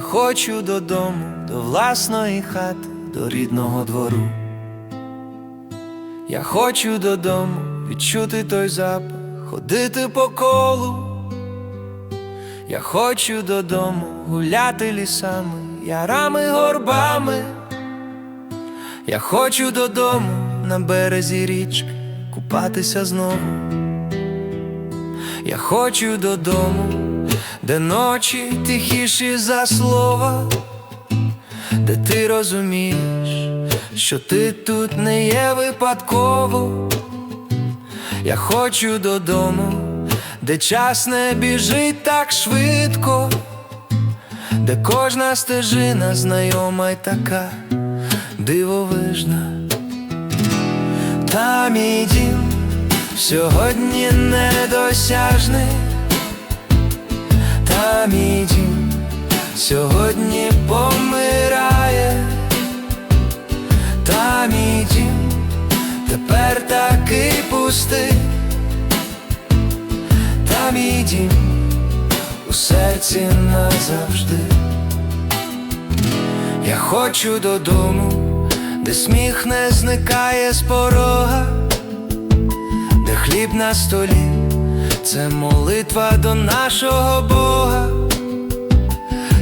хочу додому, до власної хати, до рідного двору. Я хочу додому відчути той запах, ходити по колу. Я хочу додому гуляти лісами, ярами, горбами. Я хочу додому на березі річки купатися знову. Я хочу додому, де ночі тихіші за слова, де ти розумієш, що ти тут не є випадково. Я хочу додому, де час не біжить так швидко, де кожна стежина знайома й така дивовижна. Та мій дім сьогодні недосяжний, та мій сьогодні помирає, та мій дім тепер такий пустий, та мій дім у серці назавжди. Я хочу додому, де сміх не зникає з порога, де хліб на столі, це молитва до нашого Бога.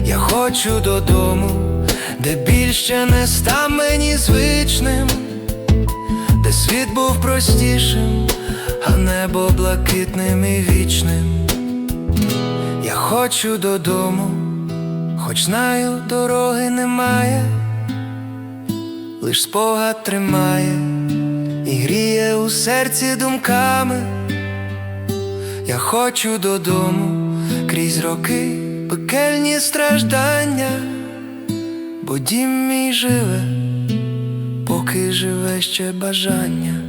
Я хочу додому, де більше не став мені звичним, де світ був простішим, а небо блакитним і вічним. Я хочу додому, хоч знаю, дороги немає, лиш спогад тримає і гріє у серці думками. Я хочу додому крізь роки пекельні страждання, бо дім мій живе, поки живе ще бажання.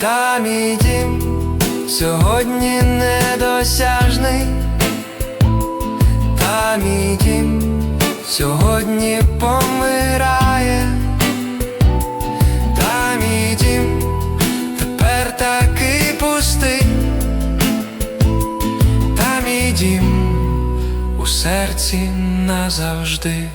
Та мій дім сьогодні недосяжний, та мій дім сьогодні помирає, та мій дім тепер такий пустий, та мій дім у серці назавжди.